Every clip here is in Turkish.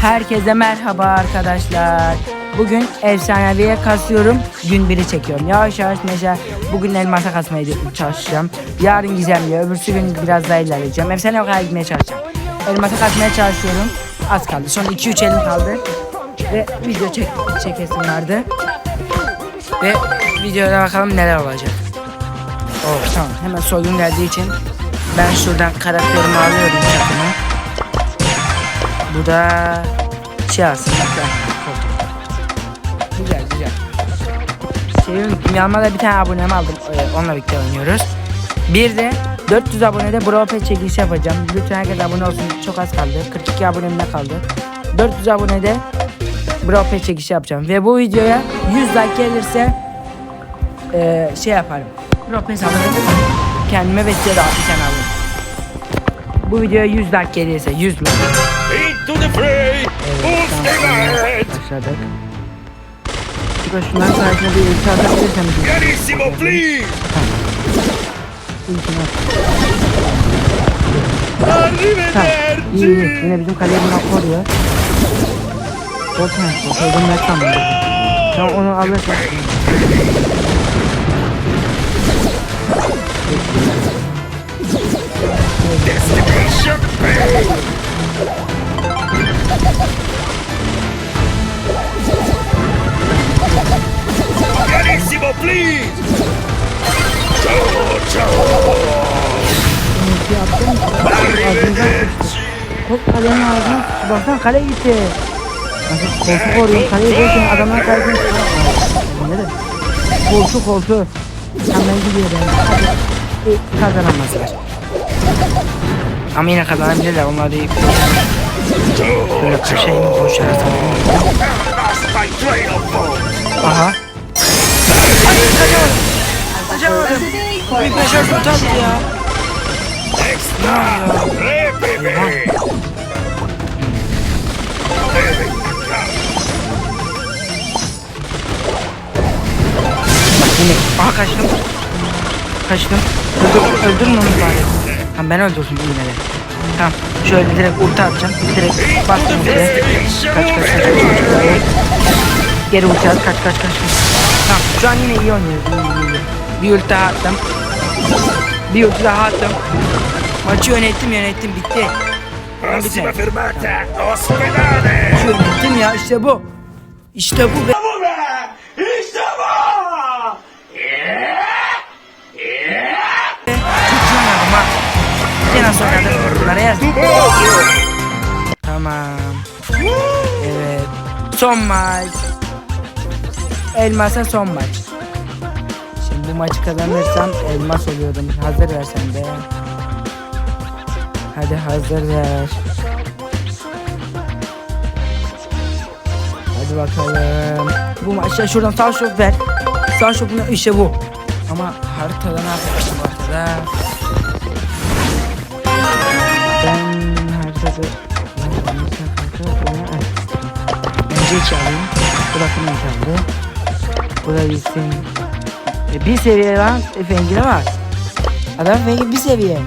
Herkese merhaba arkadaşlar. Bugün efsaneviye kasıyorum. Gün biri çekiyorum. Yavaş yavaş mesela bugün elmasa kasmaya çalışacağım. Yarın gizemli, öbürsü gün biraz daha ilerleyeceğim. Efsane kadar gitmeye çalışacağım. Elmasa kasmaya çalışıyorum. Az kaldı. Son 2-3 elim kaldı. Ve video çek çekesim vardı. Ve videoda bakalım neler olacak. Oh tamam. Hemen soygun geldiği için ben şuradan karakterimi alıyorum. Bu da şey aslında güzel. Güzel güzel. Şey, yanıma da bir tane abonemi aldım. Ee, Onunla birlikte oynuyoruz. Bir de 400 abonede Brawl Pass çekilişi yapacağım. Lütfen herkes abone olsun. Çok az kaldı. 42 abonemde kaldı. 400 abonede Brawl Pass çekilişi yapacağım. Ve bu videoya 100 like gelirse ee, şey yaparım. Brawl Pass alırım. Kendime ve size de tane alırım. Bu videoya 100 like gelirse 100 like. Into the fray! Full steam ahead! Başladık. Şurada şunların sayesinde bir ulti atabilirsem Carissimo, please! ultini Tamam. İyi iyi. Arrivederci! Yine bizim kaleye bunu koruyor. Korkma. Korkma. Ben sandım. Tamam onu alırsın. Destination pay! Carissimo, please! Ciao, ciao! Arrivederci! Kop kalenin ağzına. Baksana kale gitti. Nasıl koltuk koruyor. Kaleyi koysun adamlar kalesini Ne de? Koltuk koltuğu. Hemen gidiyor yani. Hadi. E, kazanamazlar. Ama yine kazanabilirler. Onlar iyi. Böyle kaşayım koşarak Lost my train of thought! Aha. Kaçamadım. Bir peşer tutardı ya. Aha kaçtım. Kaçtım. Öldür, öldürün onu bari. Tamam ben öldürdüm yine de. Tamam. Şöyle direkt ulti atacağım. Direkt bastım ultiye. Kaç kaç kaç kaç. Geri ulti at. Kaç kaç kaç kaç. Tamam. Şu an yine iyi oynuyoruz. Bir ulti daha attım. Bir ulti daha attım. Maçı yönettim yönettim bitti. Prossima fermata! Ospedale! Yönettim ya işte bu. İşte bu yaz. Tamam. Evet. Son maç. Elmas'a son maç. Şimdi bu maçı kazanırsam elmas oluyordum. Hazır ver sen de. Hadi hazır ver. Hadi bakalım. Bu maçta şuradan sağ şok ver. Sağ şokuna işte bu. Ama haritada ne yapmıştım ortada? Ben haritada... Önce iki alayım. Burasını çaldı. Bu da gitsin. E, bir seviye lan Fengi'de var. Adam Fengi bir seviye.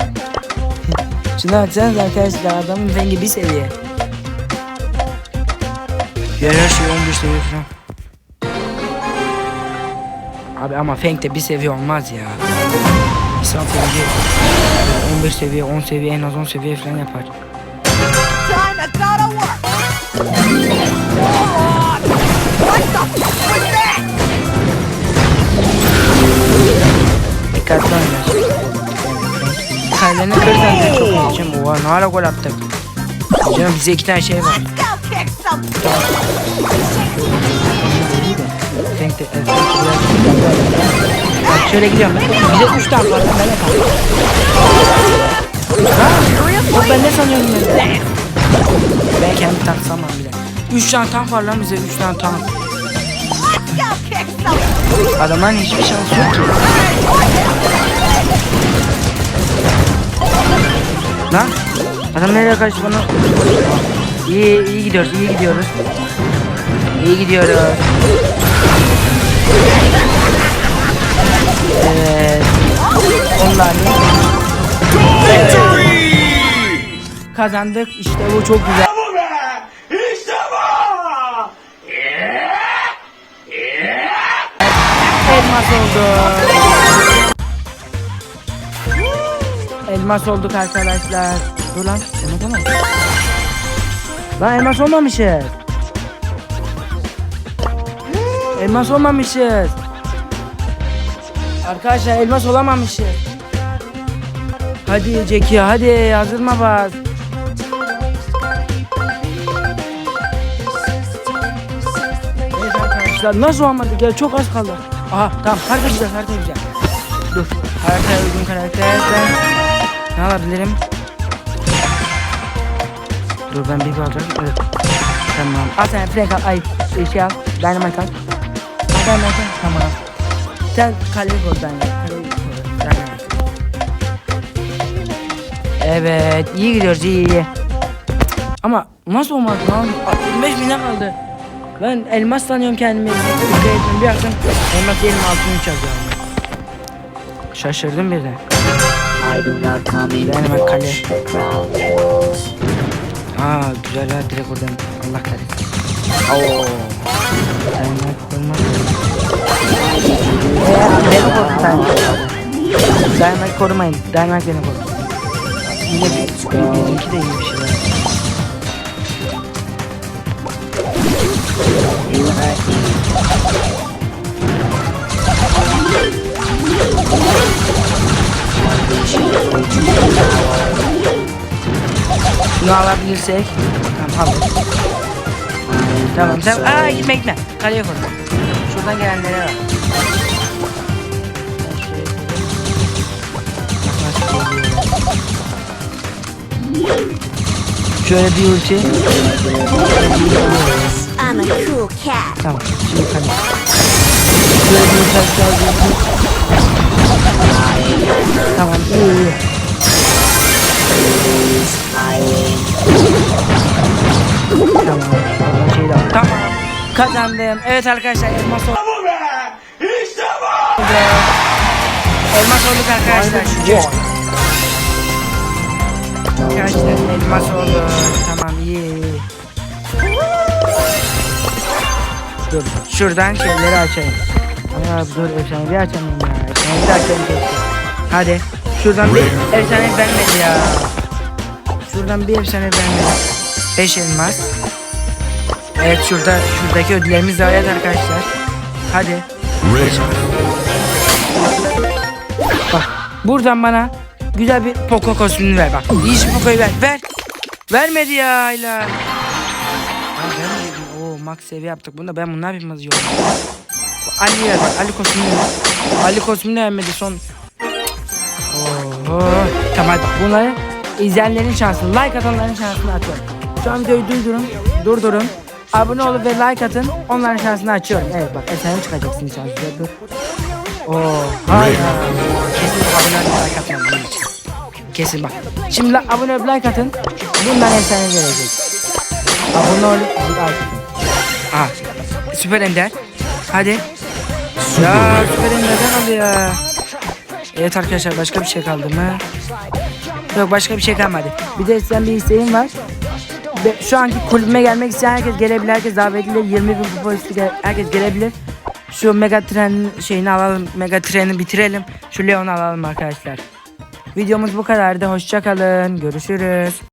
Şuna baksanız arkadaşlar adamın Fengi bir seviye. Diğer her şey 11 seviye falan. Abi ama Feng de bir seviye olmaz ya. İnsan Feng'i 11 seviye, 10 seviye, en az 10 seviye falan yapar. Dikkatli oynar. Kaleni kırdan diye çok konuşacağım. Oha ne ara gol attık. Canım bize iki tane şey var. Bak şöyle gidiyorum ben. Bize üç tane var. Ben de ben ne sanıyorum ben? Ben kendi tank sanmam bile. Üç tane tank var lan bize. Üç tane tank. Adamların hiçbir şansı yok ki. Lan adam nereye kaçtı bana? İyi iyi gidiyoruz iyi gidiyoruz. İyi gidiyoruz. Evet. Onlar Victory! Kazandık. İşte bu çok güzel. Bu be! İşte bu! Elmas oldu. Elmas olduk arkadaşlar. Dur lan. Elmas olmamış. Lan elmas olmamışız. Elmas olmamışız. Arkadaşlar elmas olamamışız. Hadi Ceki hadi hazırma bas. Arkadaşlar nasıl olmadı gel çok az kaldı. Aha tamam harita güzel harita güzel. Dur haritaya uygun karakterden ne alabilirim? Dur ben bir alacağım. Evet. Tamam. Al sen flank al. Ay şey al. Dynamite al. Dynamite al. Tamam. Sen kaleyi koy. Dynamite. Evet iyi gidiyoruz iyi iyi. Ama nasıl olmadı lan? 25 bine kaldı. Ben elmas sanıyorum kendimi. Bir bir baktım elmas yerim altını çalıyorum. Şaşırdım birden. Benim bak kale. Aa güzel ha direkt oradan Allah kahretsin. Oo. Koymak. Eee beni korkun Dynamite. Dynamite korumayın. Dynamite beni korun. Yine bizimki de iyi şey. Şunu alabilirsek. Tamam al. Tamam tamam. Aa gitme gitme. Kaleye koy. Şuradan gelenlere geliyor? Şöyle bir ulti. I'm a cool cat. Tamam. Şimdi kaleye. Şöyle bir ulti. Tamam iyi. Tamam. Al. Tamam. Kazandım. Evet arkadaşlar elmas oldu. Elmas olduk arkadaşlar. Arkadaşlar elmas oldu. Tamam iyi. Dur. Şuradan şeyleri açayım. Ay abi dur efsane bir açamıyorum ya. Bir keşke. Hadi. Şuradan bir efsane vermedi ya. Şuradan bir efsane vermedi. 5 elmas. Evet şurada şuradaki ödüllerimiz de arkadaşlar. Hadi. Bak buradan bana güzel bir Poco kostümünü ver bak. İyi şu Poco'yu ver. Ver. Vermedi ya vermedi. Oo max seviye yaptık. Bunda ben ne yapayım yazıyorum. Ali ver bak. Ali kostümünü ver. Ali kostümünü vermedi son. Tamam hadi bunları izleyenlerin şansını, like atanların şansını atıyorum. Şu an videoyu durdurun, durdurun. Abone olup ve like atın. Onların şansını açıyorum. Evet bak efsane çıkacaksın şanslı. Dur. Oo, hayır. Kesin abone olup like atmam bunun için. Kesin bak. Şimdi la- abone olup like atın. Bundan efsane verecek. Abone olup like atın. Aha. Süper Ender. Hadi. Ya Süper Ender'den aldı ya. Evet arkadaşlar başka bir şey kaldı mı? Yok başka bir şey kalmadı. Bir de sizden bir isteğim var. Ve şu anki kulübüme gelmek isteyen herkes gelebilir. Herkes davetli. 20 bin kupa üstü gel- herkes gelebilir. Şu mega tren şeyini alalım. Mega treni bitirelim. Şu Leon'u alalım arkadaşlar. Videomuz bu kadardı. Hoşça kalın. Görüşürüz.